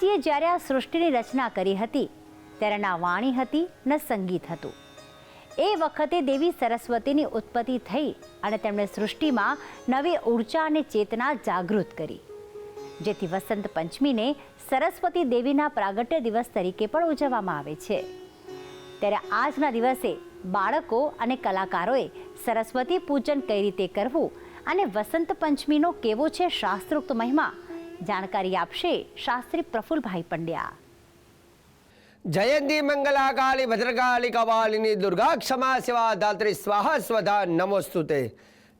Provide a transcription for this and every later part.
બ્રહ્માજીએ જ્યારે આ સૃષ્ટિની રચના કરી હતી, ત્યારે ના વાણી હતી, ન સંગીત હતું. એ વખતે દેવી સરસ્વતીની ઉત્પત્તિ થઈ અને તેમણે સૃષ્ટિમાં નવી ઊર્જા અને ચેતના જાગૃત કરી. જેથી વસંત પંચમીને સરસ્વતી દેવીના પ્રાગટ્ય દિવસ તરીકે પણ ઉજવવામાં આવે છે. ત્યારે આજના દિવસે બાળકો અને કલાકારોએ સરસ્વતી પૂજન કઈ રીતે કરવું અને વસંત પંચમીનો કેવો છે શાસ્ત્રોક્ત મહિમા જાણકારી આપશે શાસ્ત્રી પ્રફુલભાઈ પંડ્યા જયંતી મંગલા કાળી ભદ્રકાળી કપાલિની દુર્ગા ક્ષમા સેવા દાત્રી સ્વાહા સ્વધા નમોસ્તુતે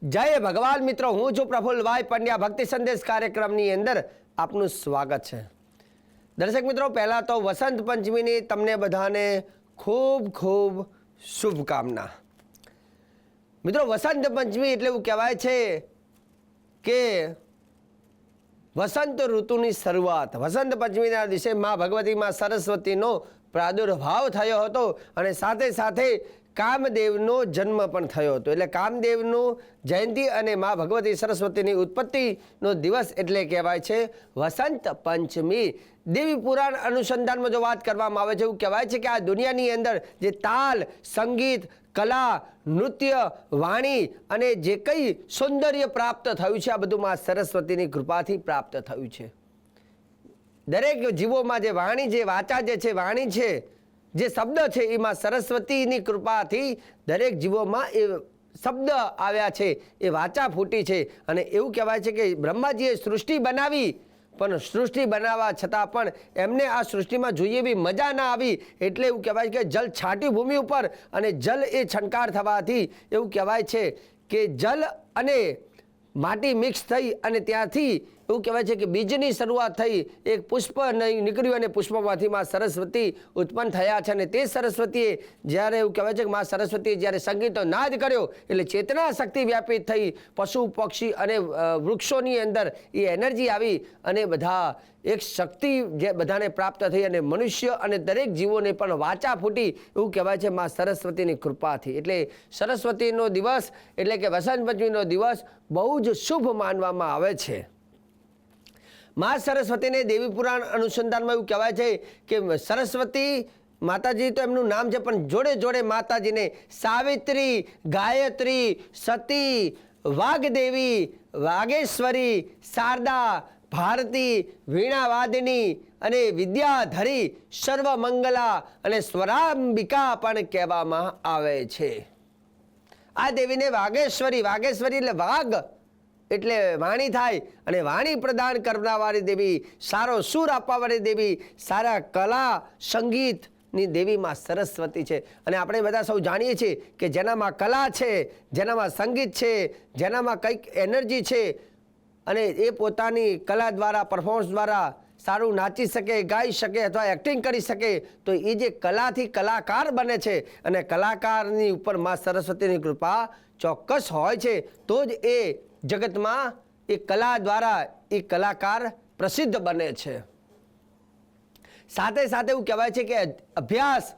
જય ભગવાન મિત્રો હું છું પ્રફુલભાઈ પંડ્યા ભક્તિ સંદેશ કાર્યક્રમની અંદર આપનું સ્વાગત છે દર્શક મિત્રો પહેલાં તો વસંત પંચમીની તમને બધાને ખૂબ ખૂબ શુભકામના મિત્રો વસંત પંચમી એટલે એવું કહેવાય છે કે વસંત ઋતુની શરૂઆત. વસંત પંચમીના દિવસે મા ભગવતી સરસ્વતીનો પ્રાદુર્ભાવ થયો હતો અને સાથે સાથે કામદેવનો જન્મ પણ થયો હતો. એટલે કામદેવનું જયંતિ અને મા ભગવતી સરસ્વતીની ઉત્પત્તિનો દિવસ એટલે કહેવાય છે વસંત પંચમી. દેવી પુરાણ અનુસંધાનમાં જો વાત કરવામાં આવે છે, એવું કહેવાય છે કે આ દુનિયાની અંદર જે તાલ, સંગીત કલા, નૃત્ય, વાણી અને જે કંઈ સૌંદર્ય પ્રાપ્ત થયું છે, આ બધું માં સરસ્વતીની કૃપાથી પ્રાપ્ત થયું છે. દરેક જીવોમાં જે વાણી જે વાચા જે છે, વાણી છે, જે શબ્દ છે એમાં સરસ્વતીની કૃપાથી દરેક જીવોમાં એ શબ્દ આવ્યા છે, એ વાચા ફૂટી છે. અને એવું કહેવાય છે કે બ્રહ્માજીએ સૃષ્ટિ બનાવી પણ સૃષ્ટિ બનાવવા છતાં પણ એમને આ સૃષ્ટિમાં જોઈએ એવી મજા ના આવી. એટલે એવું કહેવાય કે જલ છાંટ્યું ભૂમિ ઉપર અને જલ એ છંટકાર થવાથી એવું કહેવાય છે કે જલ અને માટી મિક્સ થઈ અને ત્યાંથી એવું કહેવાય છે કે બીજની શરૂઆત થઈ, એક પુષ્પ નહીં નીકળ્યું અને પુષ્પમાંથી માં સરસ્વતી ઉત્પન્ન થયા છે અને તે સરસ્વતીએ જ્યારે એવું કહેવાય છે કે માં સરસ્વતીએ જ્યારે સંગીતનો નાદ કર્યો, એટલે ચેતના શક્તિ વ્યાપિત થઈ, પશુ, પક્ષી અને વૃક્ષોની અંદર એ એનર્જી આવી અને બધા એક શક્તિ જે બધાને પ્રાપ્ત થઈ અને મનુષ્ય અને દરેક જીવોને પણ વાચા ફૂટી, એવું કહેવાય છે માં સરસ્વતીની કૃપાથી. એટલે સરસ્વતીનો દિવસ એટલે કે વસંત પંચમીનો દિવસ બહુ જ શુભ માનવામાં આવે છે. મા સરસ્વતીને દેવી પુરાણ અનુસંધાનમાં એવું કહેવાય છે કે સરસ્વતી માતાજી તો એમનું નામ છે, પણ જોડે જોડે માતાજીને સાવિત્રી, ગાયત્રી, સતી, વાઘદેવી વાગેશ્વરી શારદા, ભારતી, વીણાવાદિની અને વિદ્યાધરી, સર્વમંગલા અને સ્વરાંબિકા પણ કહેવામાં આવે છે. આ દેવીને વાગેશ્વરી વાગેશ્વરી એટલે વાઘ. એટલે વાણી થાય અને વાણી પ્રદાન કરનારવાળી દેવી સારો સૂર આપવાવાળી દેવી, સારા કલા, સંગીતની દેવીમાં સરસ્વતી છે. અને આપણે બધા સૌ જાણીએ છીએ કે જેનામાં કલા છે, જેનામાં સંગીત છે, જેનામાં કંઈક એનર્જી છે અને એ પોતાની કલા દ્વારા પરફોર્મન્સ દ્વારા સારું નાચી શકે, ગાઈ શકે અથવા એક્ટિંગ કરી શકે, તો એ જે કલાથી કલાકાર બને છે અને કલાકારની ઉપરમાં સરસ્વતીની કૃપા ચોક્કસ હોય છે, તો જ એ જગતમાં એ કલા દ્વારા એ કલાકાર પ્રસિદ્ધ બને છે. સાથે સાથે એવું કહેવાય છે કે અભ્યાસ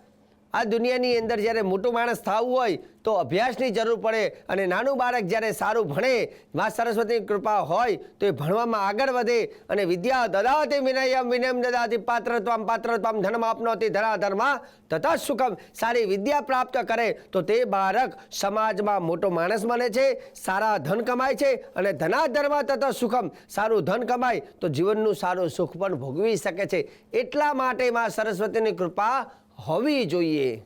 આ દુનિયાની અંદર જ્યારે મોટું માણસ થવું હોય તો અભ્યાસની જરૂર પડે અને નાનું બાળક જ્યારે સારું ભણે, મા સરસ્વતીની કૃપા હોય તો એ ભણવામાં આગળ વધે અને વિદ્યા દદાવતી વિનયમ વિનયમ દદાતિ પાત્રત્વમ પાત્રત્વમ ધનમ આપનોતી ધરાધર્મા તથા સુખમ. સારી વિદ્યા પ્રાપ્ત કરે તો તે બાળક સમાજમાં મોટો માણસ બને છે, સારા ધન કમાય છે અને ધનાધર્મ તથા સુખમ. સારું ધન કમાય તો જીવનનું સારું સુખ પણ ભોગવી શકે છે. એટલા માટે મા સરસ્વતીની કૃપા હોવી જોઈએ.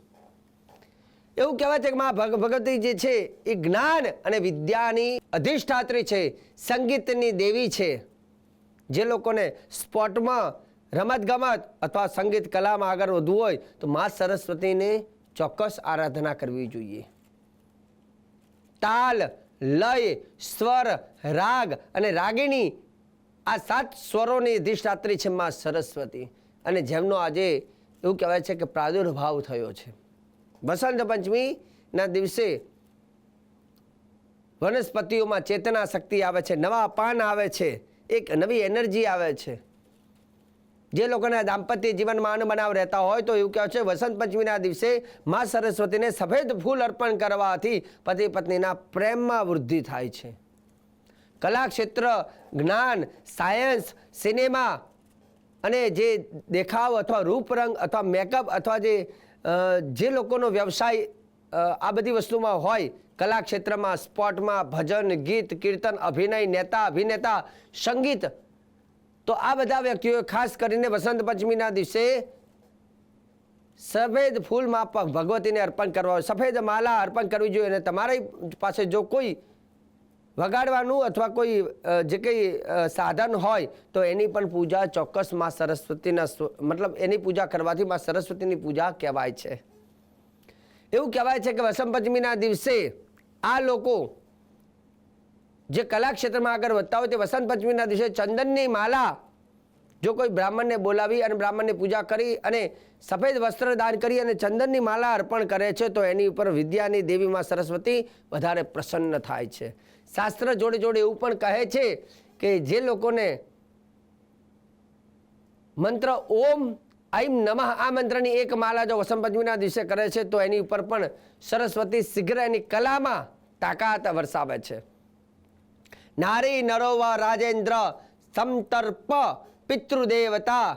એવું કહેવાય છે કે મા ભગ, ભગવતી જે છે, એ જ્ઞાન અને વિદ્યાની અધિષ્ઠાત્રી છે, સંગીતની દેવી છે. જે લોકોને સ્પોર્ટમાં રમતગમત અથવા સંગીત કલામાં આગળ વધવું હોય, તો મા સરસ્વતીને ચોક્કસ આરાધના કરવી જોઈએ. તાલ, લય, સ્વર, રાગ અને રાગિણી આ સાત સ્વરોની અધિષ્ઠાત્રી છે માં સરસ્વતી. અને જેમનો આજે એવું કહેવાય છે કે પ્રાદુર્ભાવ થયો છે. વસંત પંચમીના દિવસે વનસ્પતિઓમાં ચેતના શક્તિ આવે છે, નવા પાન આવે છે, એક નવી એનર્જી આવે છે. જે લોકોના દાંપત્ય જીવનમાં બનાવ રહેતા હોય તો એવું કહેવાય છે, વસંત પંચમીના દિવસે મા સરસ્વતીને સફેદ ફૂલ અર્પણ કરવાથી પતિ પત્નીના પ્રેમમાં વૃદ્ધિ થાય છે. કલા ક્ષેત્ર જ્ઞાન, સાયન્સ, સિનેમા અને જે દેખાવ અથવા રૂપરંગ અથવા મેકઅપ અથવા જે જે લોકોનો વ્યવસાય આ બધી વસ્તુમાં હોય કલા ક્ષેત્રમાં સ્પોર્ટમાં ભજન, ગીત, કીર્તન, અભિનય, નેતા, અભિનેતા, સંગીત, તો આ બધા વ્યક્તિઓએ ખાસ કરીને વસંત પંચમીના દિવસે સફેદ ફૂલ માપક ભગવતીને અર્પણ કરવા સફેદ માલા અર્પણ કરવી જોઈએ અને તમારી પાસે જો કોઈ વગાડવાનું અથવા કોઈ જે કંઈ સાધન હોય, તો એની પણ પૂજા ચોક્કસમાં સરસ્વતીના મતલબ એની પૂજા કરવાથી માં સરસ્વતીની પૂજા કહેવાય છે. એવું કહેવાય છે કે વસંત પંચમીના દિવસે આ લોકો જે કલા ક્ષેત્રમાં આગળ વધતા હોય તે વસંત પંચમીના દિવસે ચંદનની માલા જો કોઈ બ્રાહ્મણને બોલાવી અને બ્રાહ્મણની પૂજા કરી અને સફેદ વસ્ત્ર દાન કરી અને ચંદનની માલા અર્પણ કરે છે, તો એની ઉપર વિદ્યાની દેવીમાં સરસ્વતી વધારે પ્રસન્ન થાય છે. શાસ્ત્ર જોડે જોડે એવું પણ કહે છે કે જે લોકોને મંત્ર ઓમ આઈમ નમઃ આ મંત્રની એક માલા જો વસંત પંચમીના દિવસે કરે છે, તો એની ઉપર પણ સરસ્વતી શીઘ્ર એની કલામાં તાકાત વરસાવે છે. નારી નરોવા રાજેન્દ્ર સમતર્પ પિતૃદેવતા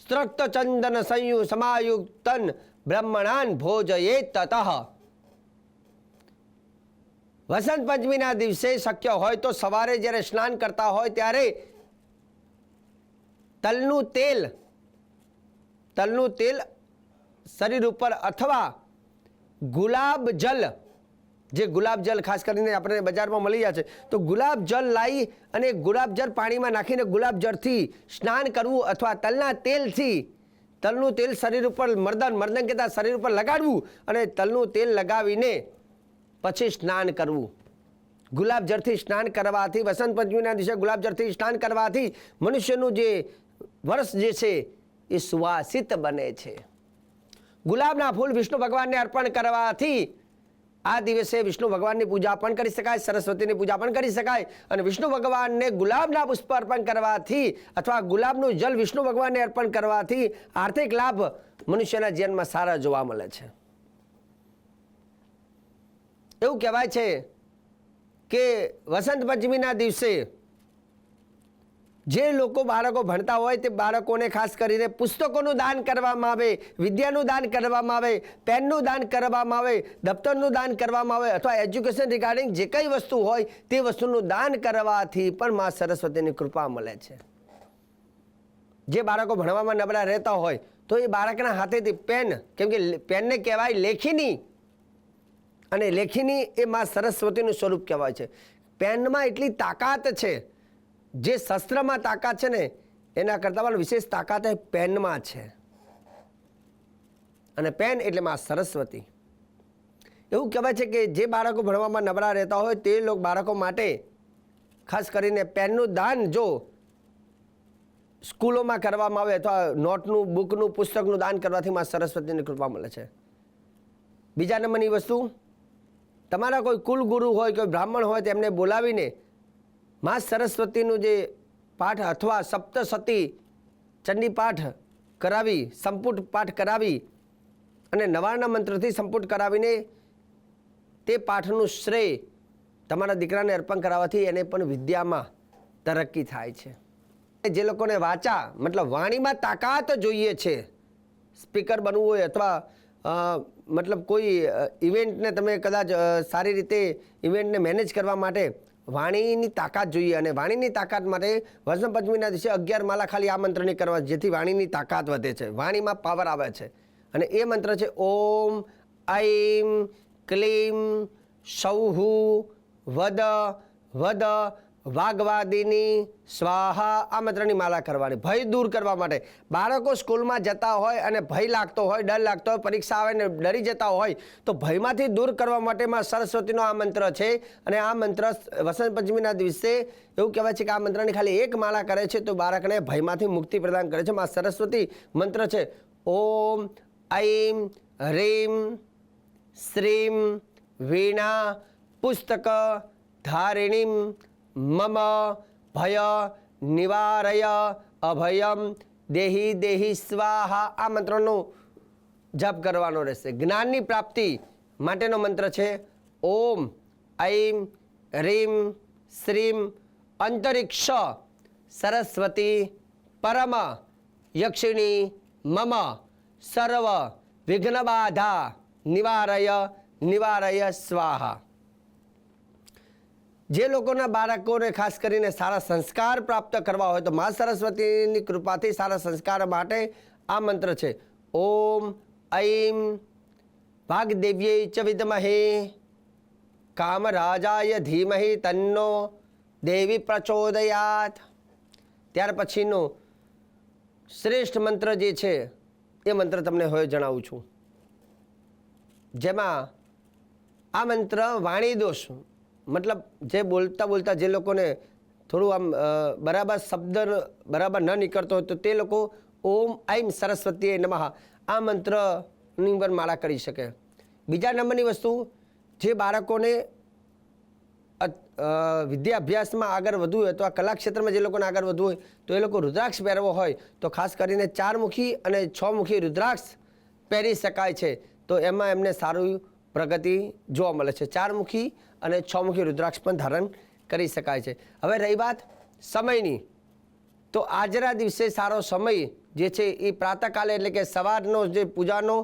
સ્ત્રક્તચંદન સંયુ સમાયુક્તન બ્રહ્મણાન ભોજયે તત વસંત પંચમીના દિવસે શક્ય હોય તો સવારે જ્યારે સ્નાન કરતા હોય ત્યારે તલનું તેલ તલનું તેલ શરીર ઉપર અથવા ગુલાબ જલ જે ગુલાબ જલ, ખાસ કરીને આપણને બજારમાં મળી જાય છે, તો ગુલાબ જલ લાવી અને ગુલાબ જળ પાણીમાં નાખીને ગુલાબ જળથી સ્નાન કરવું અથવા તલના તેલથી તલનું તેલ શરીર ઉપર મર્દન મર્દન કહેતા શરીર ઉપર લગાડવું અને તલનું તેલ લગાવીને પછી સ્નાન કરવું. ગુલાબ જળથી સ્નાન કરવાથી, વસંત પંચમીના દિવસે ગુલાબ જળથી સ્નાન કરવાથી મનુષ્યનું જે વર્ષ જે છે એ સુવાસિત બને છે. ગુલાબના ફૂલ વિષ્ણુ ભગવાનને અર્પણ કરવાથી આ દિવસે વિષ્ણુ ભગવાનની પૂજા પણ કરી શકાય, સરસ્વતીની પૂજા પણ કરી શકાય અને વિષ્ણુ ભગવાનને ગુલાબના પુષ્પ અર્પણ કરવાથી અથવા ગુલાબનું જલ વિષ્ણુ ભગવાનને અર્પણ કરવાથી આર્થિક લાભ મનુષ્યના જીવનમાં સારા જોવા મળે છે. એવું કહેવાય છે કે વસંત પંચમીના દિવસે જે લોકો બાળકો ભણતા હોય તે બાળકોને ખાસ કરીને પુસ્તકોનું દાન કરવામાં આવે, વિદ્યાનું દાન કરવામાં આવે, પેનનું દાન કરવામાં આવે, દફતરનું દાન કરવામાં આવે અથવા એજ્યુકેશન રિગાર્ડિંગ જે કંઈ વસ્તુ હોય તે વસ્તુનું દાન કરવાથી પણ મા સરસ્વતીની કૃપા મળે છે. જે બાળકો ભણવામાં નબળા રહેતા હોય તો એ બાળકના હાથેથી પેન, કેમ કે પેનને કહેવાય લેખીની અને લેખીની એ મા સરસ્વતીનું સ્વરૂપ કહેવાય છે. પેનમાં એટલી તાકાત છે જે શસ્ત્રમાં તાકાત છે ને, એના કરતાં પણ વિશેષ તાકાત એ પેનમાં છે. અને પેન એટલે માં સરસ્વતી. એવું કહેવાય છે કે જે બાળકો ભણવામાં નબળા રહેતા હોય તે લોકો બાળકો માટે ખાસ કરીને પેનનું દાન જો સ્કૂલોમાં કરવામાં આવે અથવા નોટનું, બુકનું, પુસ્તકનું દાન કરવાથી માં સરસ્વતીની કૃપા મળે છે. બીજા નંબરની વસ્તુ, તમારા કોઈ કુલ ગુરુ હોય, કોઈ બ્રાહ્મણ હોય તેમને બોલાવીને મા સરસ્વતીનું જે પાઠ અથવા સપ્તસતી ચંડી પાઠ કરાવી, સંપુટ પાઠ કરાવી અને નવાના મંત્રથી સંપુટ કરાવીને તે પાઠનું શ્રેય તમારા દીકરાને અર્પણ કરાવવાથી એને પણ વિદ્યામાં તરક્કી થાય છે. જે લોકોને વાચા, મતલબ વાણીમાં તાકાત જોઈએ છે, સ્પીકર બનવું હોય અથવા મતલબ કોઈ ઇવેન્ટને તમે કદાચ સારી રીતે ઇવેન્ટને મેનેજ કરવા માટે વાણીની તાકાત જોઈએ અને વાણીની તાકાત માટે વસંત પંચમીના દિવસે અગિયાર માલા ખાલી આ મંત્રની કરવા જેથી વાણીની તાકાત વધે છે. વાણીમાં પાવર આવે છે. અને એ મંત્ર છે, ઓમ ઐમ ક્લીમ સૌહુ વદ વદ વાગવાદિની સ્વાહા આ મંત્રની માલા કરવાની. ભય દૂર કરવા માટે. બાળકો સ્કૂલમાં જતા હોય અને ભય લાગતો હોય, ડર લાગતો હોય, પરીક્ષા આવે ને ડરી જતા હોય, તો ભયમાંથી દૂર કરવા માટે માં સરસ્વતીનો આ મંત્ર છે. અને આ મંત્ર વસંત પંચમીના દિવસે એવું કહેવાય છે કે આ મંત્રની ખાલી એક માળા કરે છે, તો બાળકને ભયમાંથી મુક્તિ પ્રદાન કરે છે. માં સરસ્વતી મંત્ર છે. ઓમ, ઐમ, રીમ, શ્રીમ, વીણા, પુસ્તક, ધારિણીમ મમ ભય નિવારય અભયમ દેહી દેહી સ્વાહા આ મંત્રનો જપ કરવાનો રહેશે જ્ઞાનની પ્રાપ્તિ માટેનો મંત્ર છે ઓમ ઐમ રીમ શ્રીમ અંતરિક્ષ સરસ્વતી પરમ યક્ષિણી મમ સર્વ વિઘ્નબાધા નિવારય નિવારય સ્વાહા જે લોકોના બાળકોને ખાસ કરીને સારા સંસ્કાર પ્રાપ્ત કરવા હોય તો મા સરસ્વતીની કૃપાથી સારા સંસ્કાર માટે આ મંત્ર છે. ઓમ ઐમ વાગદેવ્યે ચ વિદમહે. કામરાજાય ધીમહી તન્નો દેવી પ્રચોદયાત. ત્યાર પછીનો શ્રેષ્ઠ મંત્ર જે છે, એ મંત્ર તમને હવે જણાવું છું. જેમાં આ મંત્ર વાણી દોષ મતલબ જે બોલતા બોલતા જે લોકોને થોડું આમ બરાબર શબ્દ બરાબર ન નીકળતો હોય તો તે લોકો ઓમ આઈમ સરસ્વતીએ નમઃ, આ મંત્રની ઉપર માળા કરી શકે. બીજા નંબરની વસ્તુ, જે બાળકોને વિદ્યાભ્યાસમાં આગળ વધવું હોય, અથવા કલા ક્ષેત્રમાં જે લોકોને આગળ વધવું હોય, તો એ લોકો રુદ્રાક્ષ પહેરવો હોય, તો ખાસ કરીને ચાર મુખી અને છ મુખી રુદ્રાક્ષ પહેરી શકાય છે. તો એમાં એમને સારું પ્રગતિ જોવા મળે છે. ચાર મુખી અને છ મુખી રુદ્રાક્ષ પણ ધારણ કરી શકાય છે. હવે રહી વાત સમયની. તો આજના દિવસે સારો સમય જે છે એ પ્રાતઃકાલે એટલે કે સવારનો જે પૂજાનો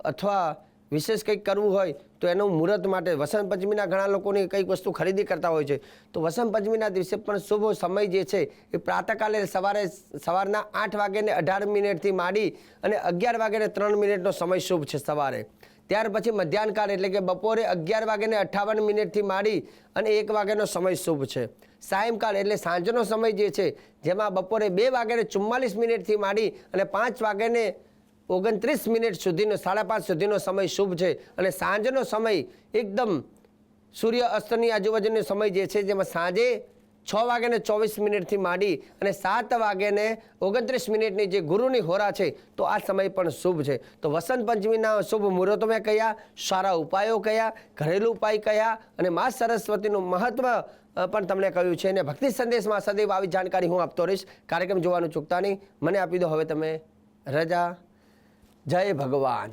અથવા વિશેષ કંઈક કરવું હોય તો એનું મુહૂર્ત માટે વસંત પંચમીના ઘણા લોકોની કંઈક વસ્તુ ખરીદી કરતા હોય છે. તો વસંત પંચમીના દિવસે પણ શુભ સમય જે છે એ પ્રાતઃકાલે સવારે સવારના આઠ વાગ્યાને અઢાર મિનિટથી માંડી અને અગિયાર વાગ્યાને ત્રણ મિનિટનો સમય શુભ છે સવારે. ત્યાર પછી મધ્યાહનકાળ એટલે કે બપોરે અગિયાર વાગ્યાને અઠ્ઠાવન મિનિટથી માંડી અને એક વાગ્યાનો સમય શુભ છે. સાયંકાળ એટલે સાંજનો સમય જે છે, જેમાં બપોરે બે વાગ્યાને ચુમ્માલીસ મિનિટથી માંડી અને પાંચ વાગ્યાને ઓગણત્રીસ મિનિટ સુધીનો, સાડા પાંચ સુધીનો સમય શુભ છે. અને સાંજનો સમય એકદમ સૂર્ય અસ્તની આજુબાજુનો સમય જે છે, જેમાં સાંજે છ વાગ્યાને ચોવીસ મિનિટથી માંડી અને સાત વાગ્યાને ઓગણત્રીસ મિનિટની જે ગુરુની હોરા છે, તો આ સમય પણ શુભ છે. તો વસંત પંચમીના શુભ મુહૂર્તો મેં કયા? સારા ઉપાયો કયા? ઘરેલું ઉપાય કયા? અને મા સરસ્વતીનું મહત્વ પણ તમને કહ્યું છે. અને ભક્તિ સંદેશમાં સદૈવ આવી જાણકારી હું આપતો રહીશ. કાર્યક્રમ જોવાનું ચૂકતા નહીં. મને આપી દો. હવે તમે રજા. જય ભગવાન.